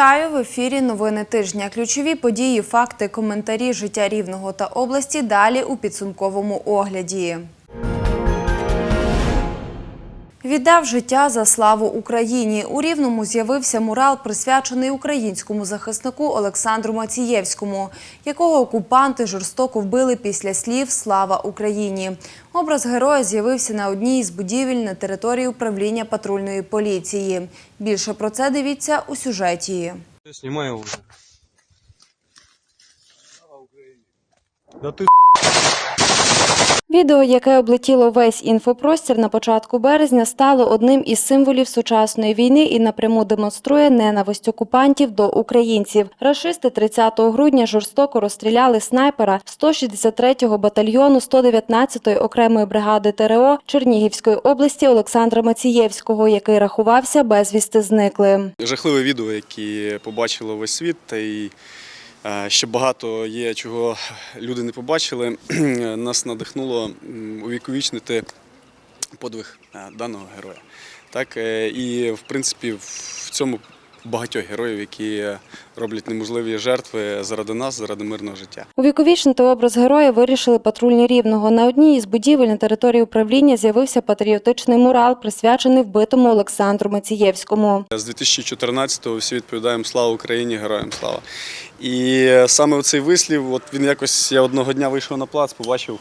Вітаю в ефірі Новини тижня. Ключові події, факти, коментарі життя рівного та області. Далі у підсумковому огляді. Віддав життя за славу Україні. У Рівному з'явився мурал, присвячений українському захиснику Олександру Мацієвському, якого окупанти жорстоко вбили після слів Слава Україні. Образ героя з'явився на одній із будівель на території управління патрульної поліції. Більше про це дивіться у сюжеті. Я снимаю уже. Да ты Відео, яке облетіло весь інфопростір на початку березня, стало одним із символів сучасної війни і напряму демонструє ненависть окупантів до українців. Рашисти 30 грудня жорстоко розстріляли снайпера 163-го батальйону 119-ї окремої бригади ТРО Чернігівської області Олександра Мацієвського, який рахувався безвісти зниклим. жахливе відео, яке побачило весь світ, та й ще багато є, чого люди не побачили. Нас надихнуло увіковічнити подвиг е, даного героя. Так, е, і в принципі в цьому багатьох героїв, які роблять неможливі жертви заради нас, заради мирного життя. Увіковічнити образ героя вирішили патрульні рівного. На одній із будівель на території управління з'явився патріотичний мурал, присвячений вбитому Олександру Мацієвському. З 2014-го всі відповідаємо Слава Україні, героям слава. І саме оцей вислів, от він якось я одного дня вийшов на плац, побачив,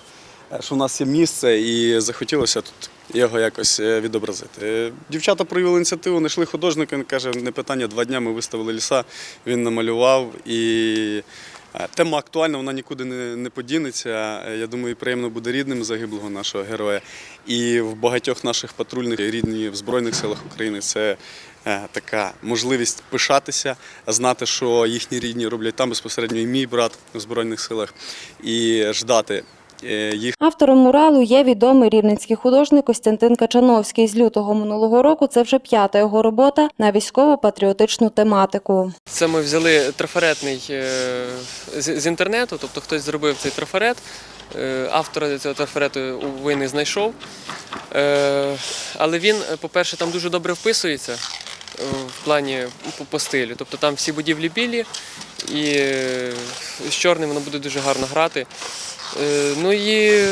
е, що в нас є місце, і захотілося тут його якось е, відобразити. Е, Дівчата проявили ініціативу, знайшли художника, він каже, не питання, два дня ми виставили ліса, він намалював і. е, Тема актуальна, вона нікуди не, не подінеться. Я думаю, приємно буде рідним загиблого нашого героя. І в багатьох наших патрульних рідні в Збройних силах України це така можливість пишатися, знати, що їхні рідні роблять там безпосередньо і мій брат в Збройних силах, і ждати їх. Автором муралу є відомий рівненський художник Костянтин Качановський. З лютого минулого року це вже п'ята його робота на військово-патріотичну тематику. Це ми взяли трафаретний е, з інтернету, тобто хтось зробив цей трафарет. е, Автора цього трафарету ви не знайшов. Е, Але він, е, по-перше, там дуже добре вписується е, в плані по, стилю. Тобто там всі будівлі білі, і е, з чорним воно буде дуже гарно грати. Е, Ну і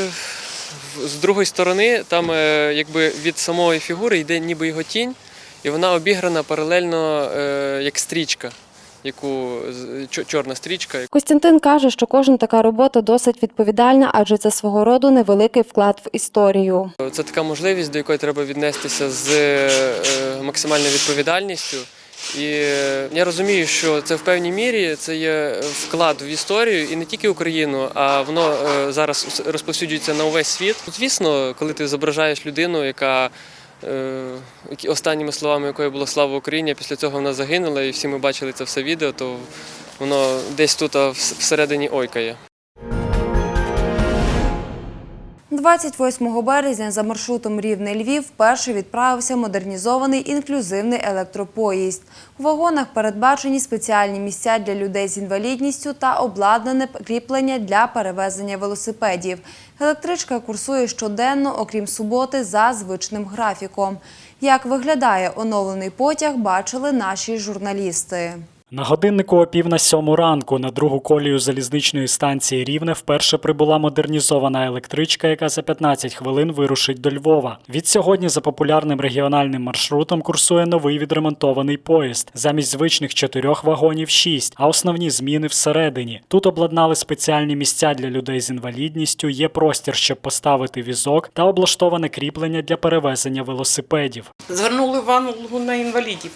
з другої сторони, там е, якби від самої фігури йде ніби його тінь, і вона обіграна паралельно е, як стрічка, яку чорна стрічка. Костянтин каже, що кожна така робота досить відповідальна, адже це свого роду невеликий вклад в історію. Це така можливість, до якої треба віднестися з максимальною відповідальністю. І я розумію, що це в певній мірі це є вклад в історію і не тільки Україну, а воно е, зараз розповсюджується на увесь світ. Звісно, коли ти зображаєш людину, яка е, останніми словами якої було слава Україні, а після цього вона загинула, і всі ми бачили це все відео, то воно десь тут всередині ойкає. 28 березня за маршрутом Рівне-Львів вперше відправився модернізований інклюзивний електропоїзд. У вагонах передбачені спеціальні місця для людей з інвалідністю та обладнане кріплення для перевезення велосипедів. Електричка курсує щоденно, окрім суботи, за звичним графіком. Як виглядає оновлений потяг, бачили наші журналісти. На годиннику о пів на сьому ранку на другу колію залізничної станції Рівне вперше прибула модернізована електричка, яка за 15 хвилин вирушить до Львова. Від сьогодні за популярним регіональним маршрутом курсує новий відремонтований поїзд. Замість звичних чотирьох вагонів шість, а основні зміни всередині. Тут обладнали спеціальні місця для людей з інвалідністю, є простір, щоб поставити візок, та облаштоване кріплення для перевезення велосипедів. Звернули увагу на інвалідів,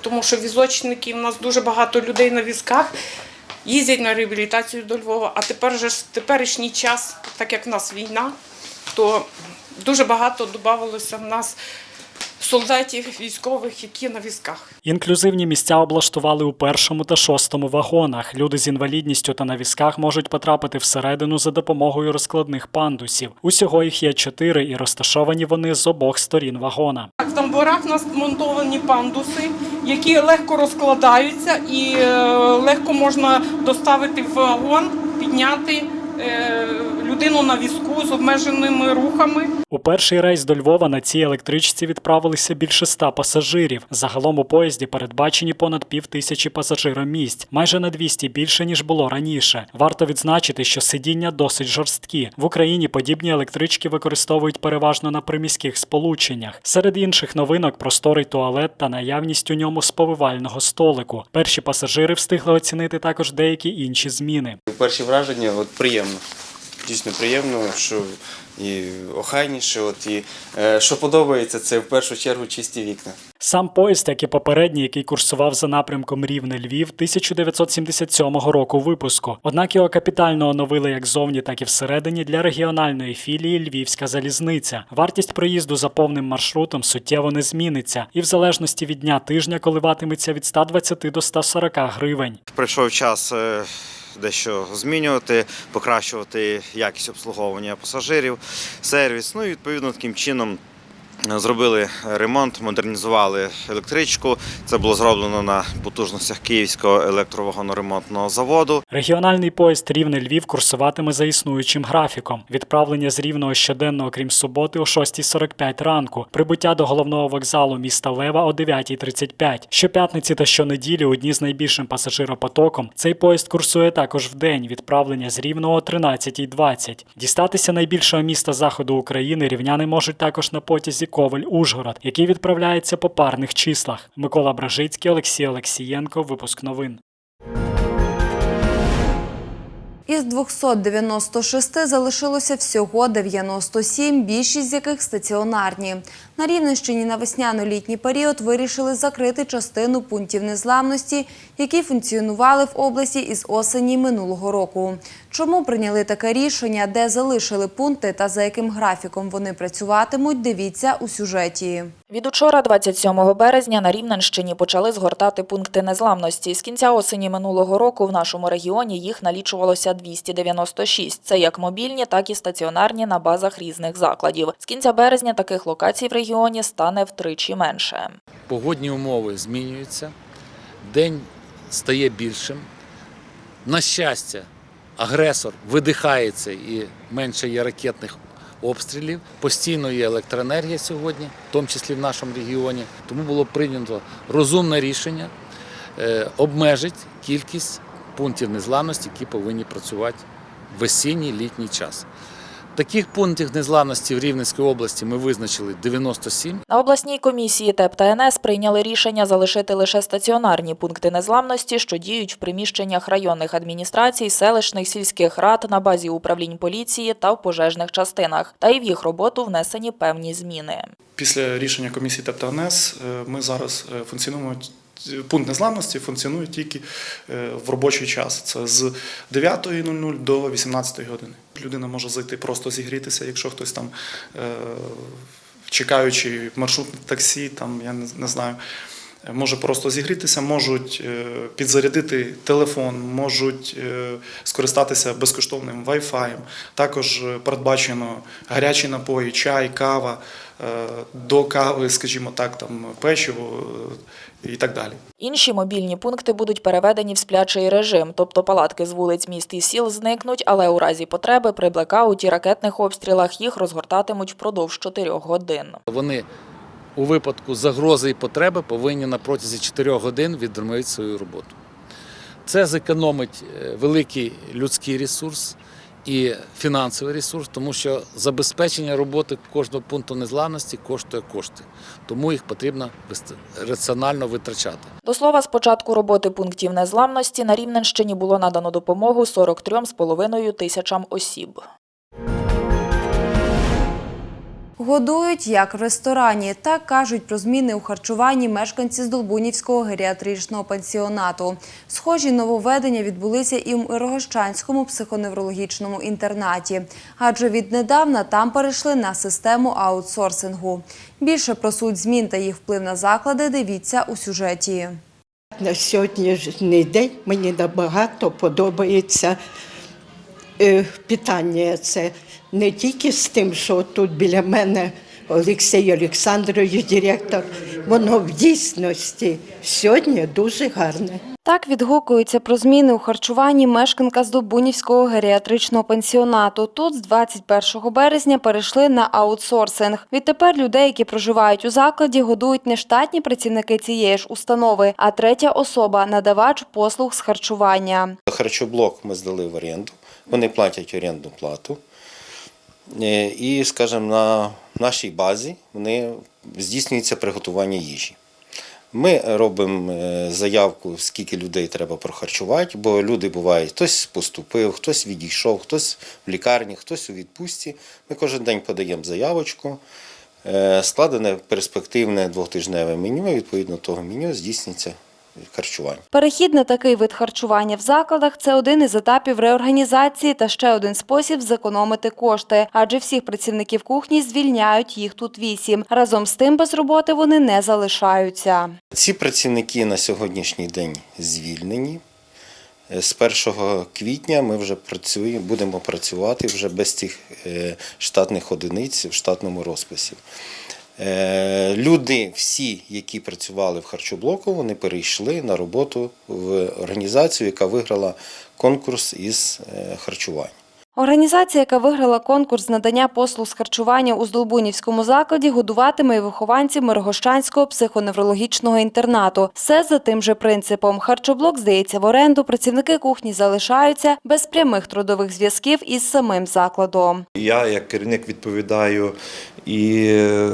тому що візочники у нас дуже багато людей на візках їздять на реабілітацію до Львова. А тепер же теперішній час, так як в нас війна, то дуже багато додавалося в нас солдатів, військових, які на візках. Інклюзивні місця облаштували у першому та шостому вагонах. Люди з інвалідністю та на візках можуть потрапити всередину за допомогою розкладних пандусів. Усього їх є чотири, і розташовані вони з обох сторін вагона. В тамбурах у нас монтовані пандуси, які легко розкладаються і е, легко можна доставити в вагон, підняти е, людину на візку з обмеженими рухами. У перший рейс до Львова на цій електричці відправилися більше ста пасажирів. Загалом у поїзді передбачені понад пів тисячі пасажиромісць, майже на 200 більше ніж було раніше. Варто відзначити, що сидіння досить жорсткі. В Україні подібні електрички використовують переважно на приміських сполученнях. Серед інших новинок просторий туалет та наявність у ньому сповивального столику. Перші пасажири встигли оцінити також деякі інші зміни. Перші враження от приємно. Дійсно приємно, що і охайніше, от і е, що подобається, це в першу чергу чисті вікна. Сам поїзд, як і попередній, який курсував за напрямком Рівне Львів 1977 року випуску. Однак його капітально оновили як зовні, так і всередині для регіональної філії Львівська залізниця. Вартість проїзду за повним маршрутом суттєво не зміниться, і в залежності від дня тижня коливатиметься від 120 до 140 гривень. Прийшов час е, дещо змінювати, покращувати якість обслуговування пасажирів, сервіс. Ну і відповідно таким чином. Зробили ремонт, модернізували електричку. Це було зроблено на потужностях Київського електровагоноремонтного заводу. Регіональний поїзд Рівне Львів курсуватиме за існуючим графіком. Відправлення з Рівного щоденно, окрім суботи, о 6.45 ранку. Прибуття до головного вокзалу міста Лева о 9.35. Щоп'ятниці та щонеділі у дні з найбільшим пасажиропотоком цей поїзд курсує також вдень. Відправлення з Рівного о 13.20. Дістатися найбільшого міста заходу України рівняни можуть також на потязі Ковель-Ужгород, який відправляється по парних числах. Микола Бражицький, Олексій Олексієнко. Випуск новин. Із 296 залишилося всього 97, більшість з яких стаціонарні. На Рівненщині на весняно-літній період вирішили закрити частину пунктів незламності, які функціонували в області із осені минулого року. Чому прийняли таке рішення, де залишили пункти та за яким графіком вони працюватимуть, дивіться у сюжеті. Від учора, 27 березня, на Рівненщині почали згортати пункти незламності. З кінця осені минулого року в нашому регіоні їх налічувалося 296. Це як мобільні, так і стаціонарні на базах різних закладів. З кінця березня таких локацій в регіоні стане втричі менше. погодні умови змінюються, день стає більшим. На щастя, агресор видихається і менше є ракетних обстрілів. Постійно є електроенергія сьогодні, в тому числі в нашому регіоні. Тому було прийнято розумне рішення е, обмежити кількість пунктів незламності, які повинні працювати в весінній літній час. Таких пунктів незламності в Рівненській області ми визначили 97. На обласній комісії ТЕП та НС прийняли рішення залишити лише стаціонарні пункти незламності, що діють в приміщеннях районних адміністрацій, селищних сільських рад на базі управлінь поліції та в пожежних частинах. Та й в їх роботу внесені певні зміни. Після рішення комісії ТЕП-ТНС е, ми зараз е, функціонуємо. Пункт незламності функціонує тільки е, в робочий час. Це з 9.00 до 18.00 години. Людина може зайти просто зігрітися, якщо хтось там, е, чекаючи маршрутне таксі, там я не, знаю, е, може просто зігрітися, можуть підзарядити телефон, можуть скористатися безкоштовним Wi-Fi. Також передбачено гарячі напої, чай, кава, до кави, скажімо так, там печиво е, і так далі. Інші мобільні пункти будуть переведені в сплячий режим, тобто палатки з вулиць міст і сіл зникнуть, але у разі потреби при блекауті, ракетних обстрілах їх розгортатимуть впродовж 4 годин. Вони у випадку загрози і потреби повинні на протязі 4 годин відновити свою роботу. Це зекономить е, великий людський ресурс і фінансовий ресурс, тому що забезпечення роботи кожного пункту незламності коштує кошти, тому їх потрібно раціонально витрачати. До слова, з початку роботи пунктів незламності на Рівненщині було надано допомогу 43,5 тисячам осіб. Годують як в ресторані. Так кажуть про зміни у харчуванні мешканці з Долбунівського геріатричного пансіонату. Схожі нововведення відбулися і в Рогощанському психоневрологічному інтернаті, адже віднедавна там перейшли на систему аутсорсингу. Більше про суть змін та їх вплив на заклади дивіться у сюжеті. На сьогоднішній день мені набагато подобається питання. Це не тільки з тим, що тут біля мене Олексій Олександрович, директор. Воно в дійсності сьогодні дуже гарне. Так відгукується про зміни у харчуванні мешканка з Добунівського геріатричного пенсіонату. Тут з 21 березня перейшли на аутсорсинг. Відтепер людей, які проживають у закладі, годують не штатні працівники цієї ж установи, а третя особа надавач послуг з харчування. Харчоблок ми здали в оренду, вони платять орендну плату. Е, І, скажімо, на нашій базі вони здійснюється приготування їжі. Ми робимо е, заявку, скільки людей треба прохарчувати, бо люди бувають, хтось поступив, хтось відійшов, хтось в лікарні, хтось у відпустці. Ми кожен день подаємо заявочку, е, складене перспективне двохтижневе меню, і відповідно того меню здійснюється харчування. Перехід на такий вид харчування в закладах це один із етапів реорганізації та ще один спосіб зекономити кошти, адже всіх працівників кухні звільняють їх тут вісім. Разом з тим без роботи вони не залишаються. Ці працівники на сьогоднішній день звільнені. З 1 квітня ми вже працюємо, будемо працювати вже без цих е, штатних одиниць в штатному розписі. Е, Люди, всі, які працювали в харчоблоку, вони перейшли на роботу в організацію, яка виграла конкурс із е, харчування. Організація, яка виграла конкурс надання послуг з харчування у Здолбунівському закладі, годуватиме і вихованців Мирогощанського психоневрологічного інтернату. Все за тим же принципом. Харчоблок здається в оренду, працівники кухні залишаються без прямих трудових зв'язків із самим закладом. Я як керівник відповідаю і е,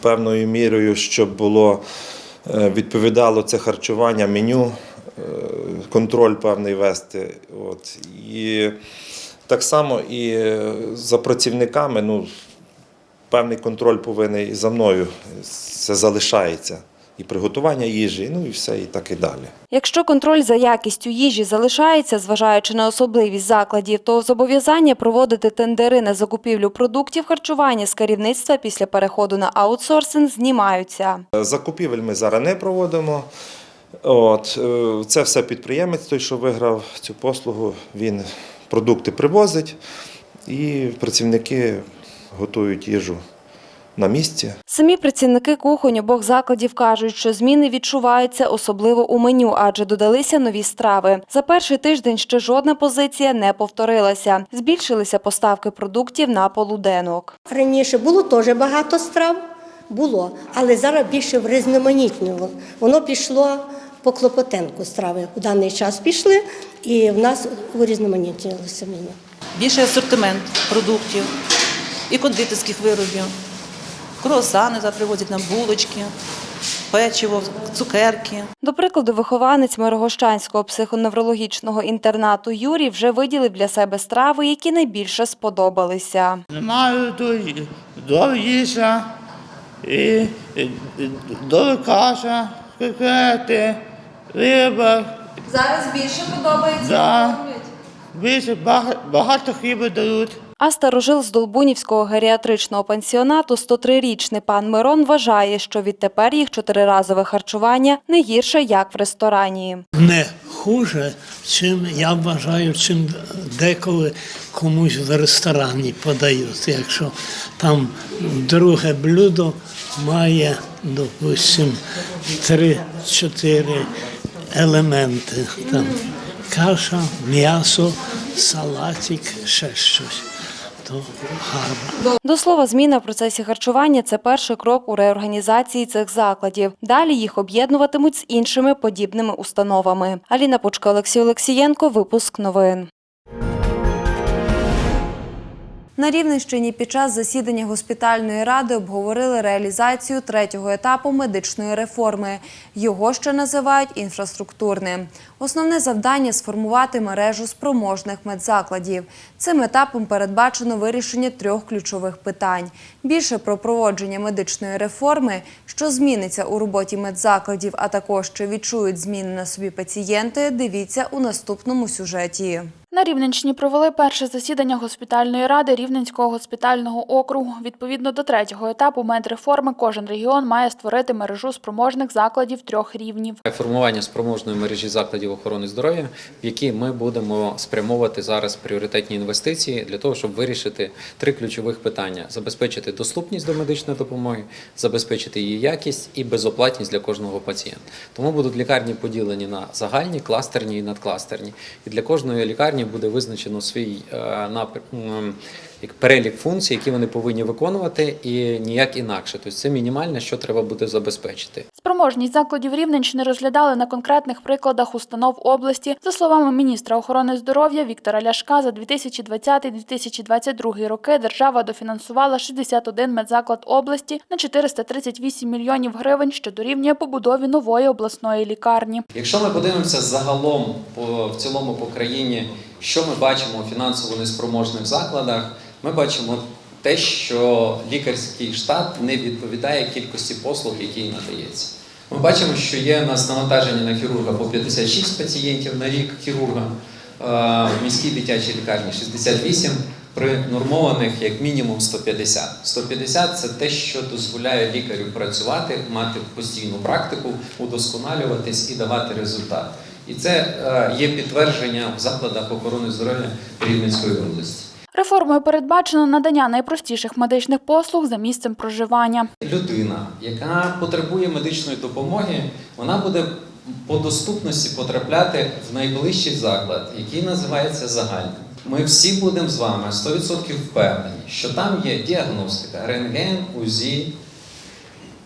певною мірою, щоб було е, відповідало це харчування, меню, контроль певний вести. От. І так само і е, за працівниками, ну, певний контроль повинен і за мною. Це залишається. І приготування їжі, ну і все, і так і далі. Якщо контроль за якістю їжі залишається, зважаючи на особливість закладів, то зобов'язання проводити тендери на закупівлю продуктів харчування з керівництва після переходу на аутсорсинг знімаються. Закупівель ми зараз не проводимо. От, е, це все підприємець, той, що виграв цю послугу, він продукти привозить і працівники готують їжу на місці. Самі працівники кухонь обох закладів кажуть, що зміни відчуваються особливо у меню, адже додалися нові страви. За перший тиждень ще жодна позиція не повторилася. Збільшилися поставки продуктів на полуденок. Раніше було теж багато страв, було, але зараз більше в різноманітному. Воно пішло по Клопотенку страви. У даний час пішли, і в нас урізноманітнилося меню. більший асортимент продуктів і кондитерських виробів. Круасани зараз привозять нам булочки, печиво, цукерки. До прикладу, вихованець Мирогощанського психоневрологічного інтернату Юрій вже виділив для себе страви, які найбільше сподобалися. Маю до їжа, і до каша, кокети, риба. Зараз більше подобається. Да. Більше багато хліба дають. А старожил з Долбунівського геріатричного пансіонату 103-річний пан Мирон вважає, що відтепер їх чотириразове харчування не гірше, як в ресторані. не хуже, чим я вважаю, чим деколи комусь в ресторані подають. Якщо там друге блюдо має, допустим, три-чотири елементи. Там каша, м'ясо, салатик, ще щось. То гарно. До слова, зміна в процесі харчування це перший крок у реорганізації цих закладів. Далі їх об'єднуватимуть з іншими подібними установами. Аліна Пучка, Олексій Олексієнко, випуск новин. На Рівненщині під час засідання госпітальної ради обговорили реалізацію третього етапу медичної реформи. Його ще називають інфраструктурним. Основне завдання сформувати мережу спроможних медзакладів. Цим етапом передбачено вирішення трьох ключових питань. Більше про проводження медичної реформи, що зміниться у роботі медзакладів, а також чи відчують зміни на собі пацієнти. Дивіться у наступному сюжеті. На Рівненщині провели перше засідання госпітальної ради Рівненського госпітального округу. Відповідно до третього етапу медреформи, кожен регіон має створити мережу спроможних закладів трьох рівнів. Формування спроможної мережі закладів охорони здоров'я, в які ми будемо спрямовувати зараз пріоритетні інвестиції для того, щоб вирішити три ключових питання: забезпечити доступність до медичної допомоги, забезпечити її якість і безоплатність для кожного пацієнта. Тому будуть лікарні поділені на загальні, кластерні і надкластерні. І для кожної лікарні буде визначено свій е, напр- як перелік функцій, які вони повинні виконувати, і ніяк інакше. Тобто це мінімальне, що треба буде забезпечити. Спроможність закладів Рівненщини розглядали на конкретних прикладах установ області. За словами міністра охорони здоров'я Віктора Ляшка, за 2020-2022 роки держава дофінансувала 61 медзаклад області на 438 мільйонів гривень, що дорівнює побудові нової обласної лікарні. Якщо ми подивимося загалом по в цілому по країні, що ми бачимо у фінансово неспроможних закладах, ми бачимо те, що лікарський штат не відповідає кількості послуг, які надається. Ми бачимо, що є у нас навантаження на хірурга по 56 пацієнтів на рік хірурга, е, в міській дитячій лікарні 68, при нормованих як мінімум 150. 150 – це те, що дозволяє лікарю працювати, мати постійну практику, удосконалюватись і давати результат. І це е, є підтвердження в закладах охорони здоров'я Рівненської області. Реформою передбачено надання найпростіших медичних послуг за місцем проживання. Людина, яка потребує медичної допомоги, вона буде по доступності потрапляти в найближчий заклад, який називається загальним. Ми всі будемо з вами 100% впевнені, що там є діагностика, рентген, УЗІ,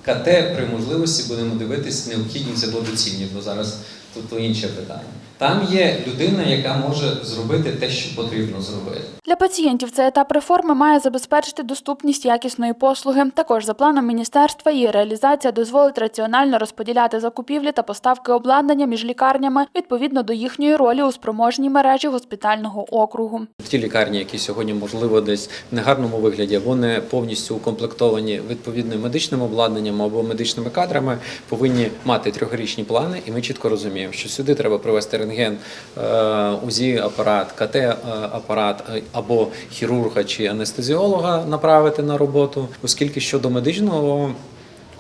КТ при можливості будемо дивитись необхідність або доцільність, бо зараз то інше питання. Там є людина, яка може зробити те, що потрібно зробити. Для пацієнтів цей етап реформи має забезпечити доступність якісної послуги. Також за планом міністерства її реалізація дозволить раціонально розподіляти закупівлі та поставки обладнання між лікарнями відповідно до їхньої ролі у спроможній мережі госпітального округу. Ті лікарні, які сьогодні можливо десь в негарному вигляді або не повністю укомплектовані відповідним медичним обладнанням або медичними кадрами, повинні мати трьохрічні плани, і ми чітко розуміємо, що сюди треба привести рентген, е, УЗІ апарат, КТ е, апарат е, або хірурга чи анестезіолога направити на роботу, оскільки щодо медичного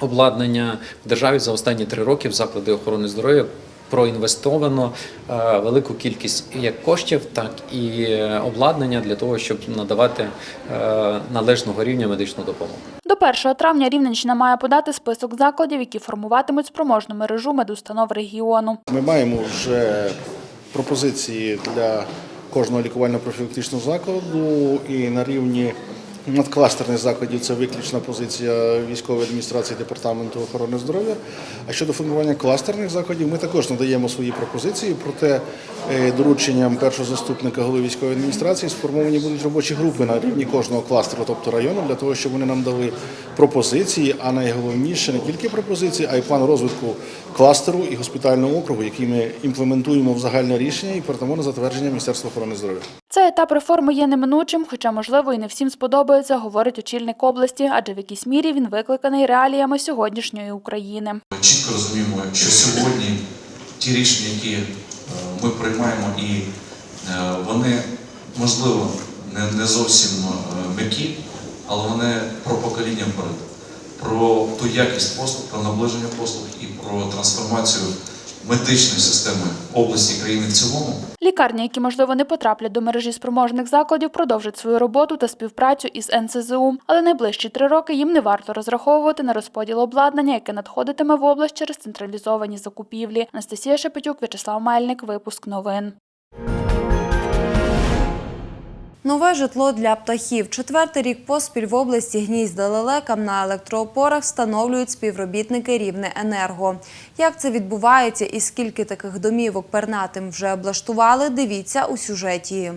обладнання в державі за останні три роки в заклади охорони здоров'я проінвестовано велику кількість як коштів, так і обладнання для того, щоб надавати належного рівня медичну допомогу. До 1 травня Рівненщина має подати список закладів, які формуватимуть спроможну мережу медустанов регіону. Ми маємо вже пропозиції для кожного лікувально-профілактичного закладу і на рівні надкластерних закладів це виключна позиція військової адміністрації департаменту охорони здоров'я. А щодо формування кластерних закладів, ми також надаємо свої пропозиції. Проте е, дорученням першого заступника голови військової адміністрації сформовані будуть робочі групи на рівні кожного кластеру, тобто району, для того, щоб вони нам дали пропозиції, а найголовніше не тільки пропозиції, а й план розвитку кластеру і госпітального округу, який ми імплементуємо в загальне рішення і передамо на затвердження Міністерства охорони здоров'я. Цей етап реформи є неминучим, хоча, можливо, і не всім сподобається, говорить очільник області, адже в якійсь мірі він викликаний реаліями сьогоднішньої України. Чітко розуміємо, що сьогодні ті рішення, які е, ми приймаємо, і е, вони можливо не, зовсім е, м'які, але вони про покоління вперед, про ту якість послуг, про наближення послуг про трансформацію медичної системи області країни в цілому. Лікарні, які, можливо, не потраплять до мережі спроможних закладів, продовжать свою роботу та співпрацю із НСЗУ. Але найближчі три роки їм не варто розраховувати на розподіл обладнання, яке надходитиме в область через централізовані закупівлі. Анастасія Шепетюк, В'ячеслав Мельник. Випуск новин. Нове житло для птахів. Четвертий рік поспіль в області гнізда лелекам на електроопорах встановлюють співробітники Рівне Енерго. Як це відбувається і скільки таких домівок пернатим вже облаштували, дивіться у сюжеті.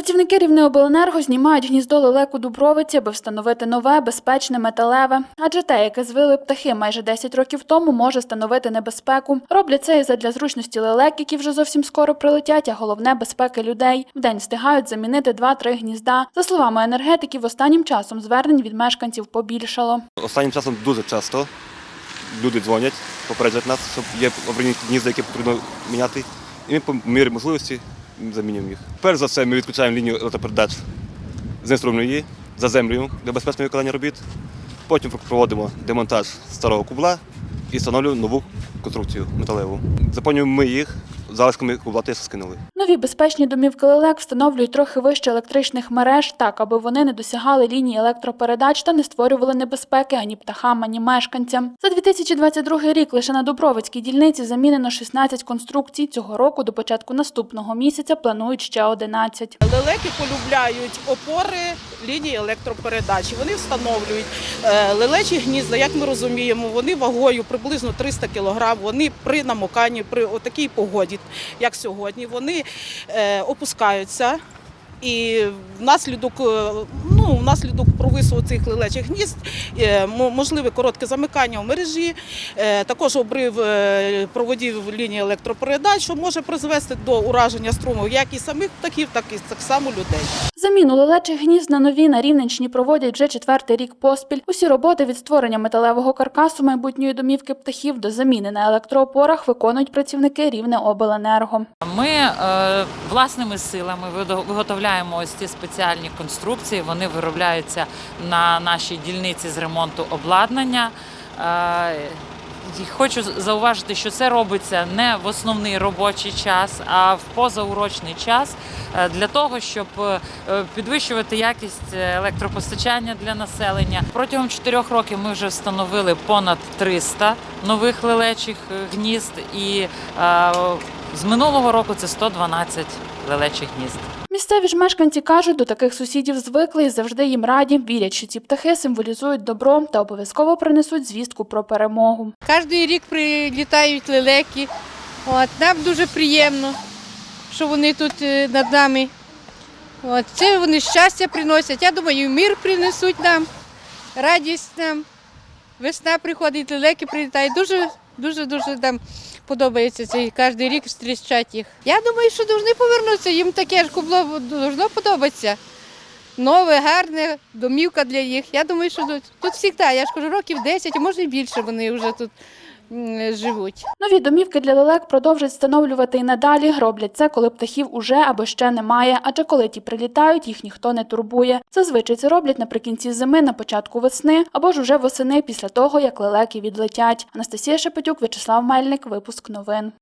Працівники Рівнеобленерго знімають гніздо лелек у Дубровиці, аби встановити нове, безпечне, металеве. Адже те, яке звили птахи майже 10 років тому, може становити небезпеку. Роблять це і задля зручності лелек, які вже зовсім скоро прилетять, а головне безпеки людей. Вдень встигають замінити 2-3 гнізда. За словами енергетиків, останнім часом звернень від мешканців побільшало. Останнім часом дуже часто. люди дзвонять, попереджать нас, щоб є обрані гнізда, які потрібно міняти. І ми по мірі можливості замінюємо їх. Перш за все, ми відключаємо лінію електропередач, знеструмлюємо її, землею для безпечного виконання робіт. Потім проводимо демонтаж старого кубла і встановлюємо нову конструкцію металеву. Заповнюємо ми їх залишками кубла, те, скинули. Нові безпечні домівки лелек встановлюють трохи вище електричних мереж, так аби вони не досягали лінії електропередач та не створювали небезпеки ані птахам, ані мешканцям. За 2022 рік лише на Дубровицькій дільниці замінено 16 конструкцій. Цього року до початку наступного місяця планують ще 11. Лелеки полюбляють опори лінії електропередачі. Вони встановлюють е, лелечі гнізда, як ми розуміємо, вони вагою приблизно 300 кг. Вони при намоканні, при такій погоді, як сьогодні, вони е, опускаються. І внаслідок, е, ну, внаслідок провису цих лелечих гнізд е, мо- можливе коротке замикання в мережі, е, також обрив проводів лінії електропередач, що може призвести до ураження струму як і самих птахів, так і так само людей. Заміну лелечих гнізд на нові на Рівненщині проводять вже четвертий рік поспіль. Усі роботи від створення металевого каркасу майбутньої домівки птахів до заміни на електроопорах виконують працівники Рівнеобленерго. Ми е, власними силами видо- виготовляємо ось ці спеціальні конструкції. Вони виробляються на нашій дільниці з ремонту обладнання. Е, Хочу зауважити, що це робиться не в основний робочий час, а в позаурочний час е, для того, щоб е, підвищувати якість електропостачання для населення. Протягом чотирьох років ми вже встановили понад 300 нових лелечих гнізд, і з минулого року це 112 лелечих гнізд. Місцеві ж мешканці кажуть, до таких сусідів звикли і завжди їм раді, вірять, що ці птахи символізують добро та обов'язково принесуть звістку про перемогу. Кожен рік прилітають лелеки. От, нам дуже приємно, що вони тут е, над нами. От, це вони щастя приносять. Я думаю, мир принесуть нам, радість нам. Весна приходить, лелеки прилітають. Дуже, дуже, дуже нам подобається цей кожен рік зустрічати їх. Я думаю, що повинні повернутися. Їм таке ж кубло должно подобатися. Нове, гарне, домівка для їх. Я думаю, що тут, тут завжди, я ж кажу, років 10, а може і більше вони вже тут живуть. Нові домівки для лелек продовжать встановлювати і надалі. Роблять це, коли птахів уже або ще немає, адже коли ті прилітають, їх ніхто не турбує. Зазвичай це роблять наприкінці зими, на початку весни або ж уже восени після того, як лелеки відлетять. Анастасія Шепетюк, Вячеслав Мельник, випуск новин.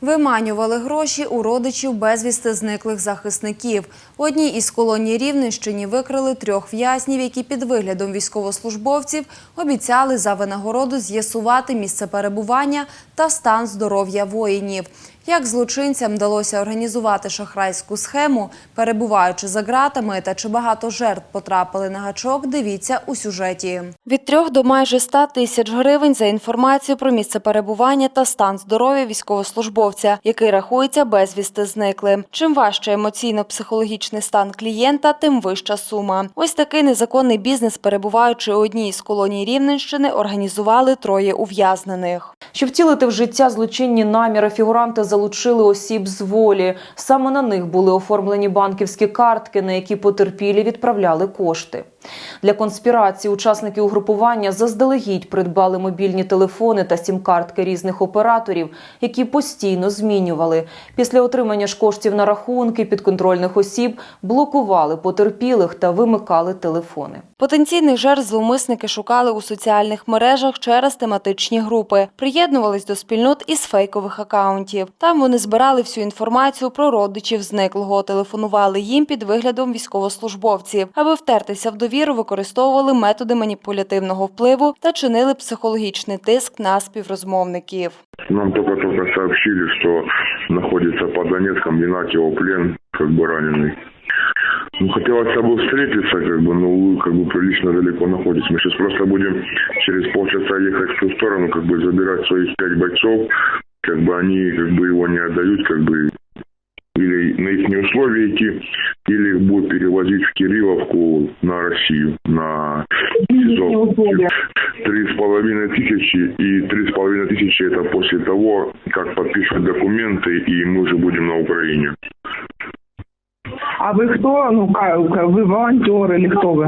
Виманювали гроші у родичів безвісти зниклих захисників. У одній із колоній Рівненщині викрили трьох в'язнів, які під виглядом військовослужбовців обіцяли за винагороду з'ясувати місце перебування та стан здоров'я воїнів. Як злочинцям вдалося організувати шахрайську схему, перебуваючи за ґратами, та чи багато жертв потрапили на гачок, дивіться у сюжеті. Від трьох до майже 100 тисяч гривень за інформацію про місце перебування та стан здоров'я військовослужбовця, який рахується безвісти зниклим. Чим важче емоційно-психологічний стан клієнта, тим вища сума. Ось такий незаконний бізнес, перебуваючи у одній із колоній Рівненщини, організували троє ув'язнених. Щоб втілити в життя злочинні наміри, фігуранти залучили осіб з волі. Саме на них були оформлені банківські картки, на які потерпілі відправляли кошти. Для конспірації учасники угрупування заздалегідь придбали мобільні телефони та сім-картки різних операторів, які постійно змінювали. Після отримання ж коштів на рахунки підконтрольних осіб блокували потерпілих та вимикали телефони. Потенційних жертв зловмисники шукали у соціальних мережах через тематичні групи, приєднувались до спільнот із фейкових акаунтів. Там вони збирали всю інформацію про родичів зниклого, телефонували їм під виглядом військовослужбовців. Аби втертися в довіру, використовували методи маніпулятивного впливу та чинили психологічний тиск на співрозмовників. Нам только-только сообщили, что находится под Донецком, Янакиево плен, как бы раненый. Ну, хотелось с тобой встретиться, как бы, но вы как бы прилично далеко находитесь. Мы сейчас просто будем через полчаса ехать в ту сторону, как бы забирать своих пять бойцов. Как бы они как бы его не отдают, как бы или на их условия идти, или их будут перевозить в Кирилловку на Россию, на СИЗО. Три с половиной тысячи, и три с половиной тысячи это после того, как подпишут документы, и мы уже будем на Украине. А вы кто? Ну, вы волонтер или кто вы?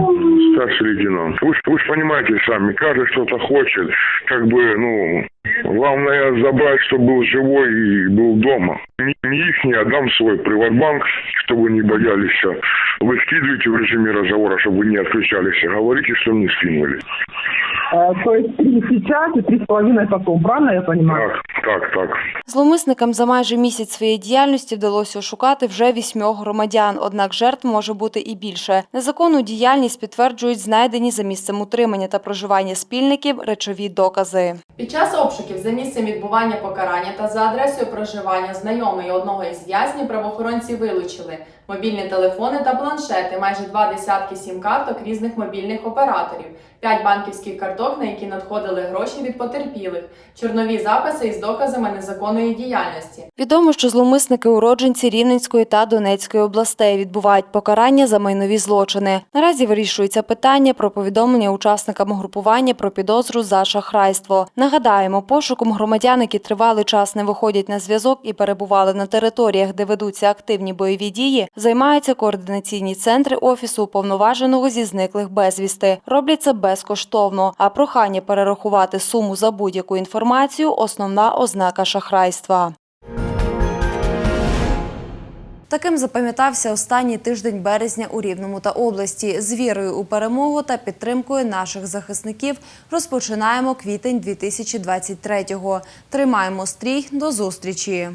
Старший лейтенант. Вы, вы ж понимаете сами, каждый что-то хочет. Как бы, ну, главное забрать, чтобы был живой и был дома. Не, не их, не отдам свой приватбанк, чтобы не боялись. Вы скидываете в режиме разговора, чтобы вы не отключались. Говорите, что не скинули. Э, то есть три сейчас и три с половиной потом, правильно я понимаю? Так, так, так. Зловмисникам за майже місяць своєї діяльності вдалося ошукати вже вісьмьох громадян, однак жертв може бути і більше. Незаконну діяльність підтверджують знайдені за місцем утримання та проживання спільників речові докази. Під час обшуків за місцем відбування покарання та за адресою проживання знайомої одного із в'язнів правоохоронці вилучили мобільні телефони та планшети, майже два десятки сім-карток різних мобільних операторів, п'ять банківських карток, на які надходили гроші від потерпілих, чорнові записи із доказами незаконної діяльності. Відомо, що зловмисники уродженці Рівненської та Донецької областей відбувають покарання за майнові злочини. Наразі вирішується питання про повідомлення учасникам групування про підозру за шахрайство. Нагадаємо, пошуком громадян, які тривалий час не виходять на зв'язок і перебували на територіях, де ведуться активні бойові дії, займаються координаційні центри офісу уповноваженого зі зниклих безвісти. Роблять це безкоштовно. А прохання перерахувати суму за будь-яку інформацію основна ознака шахрайства. Таким запам'ятався останній тиждень березня у Рівному та області. З вірою у перемогу та підтримкою наших захисників розпочинаємо квітень 2023-го. Тримаємо стрій. До зустрічі!